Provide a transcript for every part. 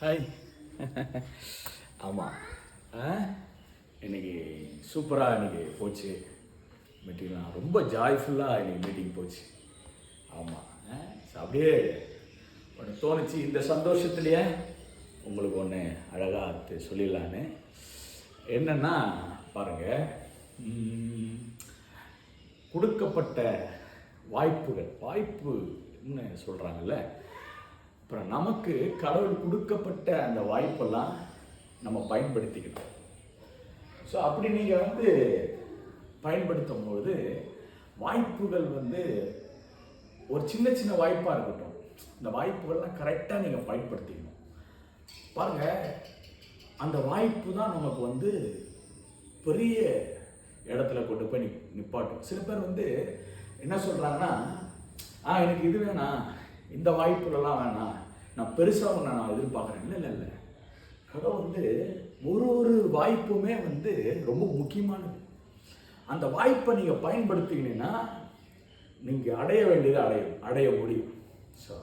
Hi ஆமாம் ஆ? இன்னைக்கு சூப்பராக இன்னைக்கு போச்சு. மீட்டிங்லாம் ரொம்ப ஜாய்ஃபுல்லாக இன்னைக்கு மீட்டிங் போச்சு. ஆமாம் அப்படியே ஒன்று தோணுச்சு. இந்த சந்தோஷத்துலேயே உங்களுக்கு ஒன்று அழகாக சொல்லிடலான்னு. என்னன்னா பாருங்கள் கொடுக்கப்பட்ட வாய்ப்புகள் வாய்ப்புன்னு சொல்கிறாங்கல்ல அப்புறம் நமக்கு கடவுள் கொடுக்கப்பட்ட அந்த வாய்ப்பெல்லாம் நம்ம பயன்படுத்திக்கிட்டோம். ஸோ அப்படி நீங்கள் வந்து பயன்படுத்தும் பொழுது வாய்ப்புகள் வந்து ஒரு சின்ன சின்ன வாய்ப்பாக இருக்கட்டும். இந்த வாய்ப்புகள்லாம் கரெக்டாக நீங்கள் பயன்படுத்திக்கணும். பாருங்க அந்த வாய்ப்பு தான் நமக்கு வந்து பெரிய இடத்துல கொண்டு போய் நிப்பாட்டும். சில பேர் வந்து என்ன சொல்கிறாங்கன்னா ஆ எனக்கு இது வேணாம். இந்த வாய்ப்புலலாம் வேணாம் நான் பெருசாக ஒன்று நான் எதிர்பார்க்குறேன். இல்லை இல்லை இல்லை. கடவுள் வந்து ஒரு ஒரு வாய்ப்புமே வந்து ரொம்ப முக்கியமானது. அந்த வாய்ப்பை நீங்கள் பயன்படுத்திங்கன்னா நீங்கள் அடைய வேண்டியதை அடைய அடைய முடியும். ஸோ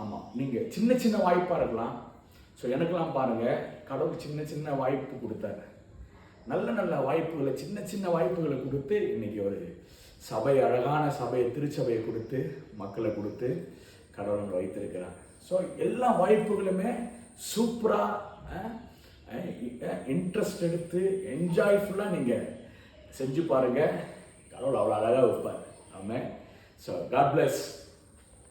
ஆமாம் நீங்கள் சின்ன சின்ன வாய்ப்பாக இருக்கலாம். ஸோ எனக்கெல்லாம் பாருங்கள் கடவுள் சின்ன சின்ன வாய்ப்பு கொடுத்தாரு. நல்ல நல்ல வாய்ப்புகளை சின்ன சின்ன வாய்ப்புகளை கொடுத்து இன்றைக்கி ஒரு சபை அழகான சபையை திருச்சபையை கொடுத்து மக்களை கொடுத்து கடவுள் வைத்திருக்கிறாங்க ஸோ எல்லா வாய்ப்புகளுமே சூப்பராக இன்ட்ரெஸ்ட் எடுத்து என்ஜாய்ஃபுல்லாக நீங்கள் செஞ்சு பாருங்கள் கடவுள் அவ்வளோ அழகாக வைப்பார். ஆமாம் ஸோ காட் பிளஸ்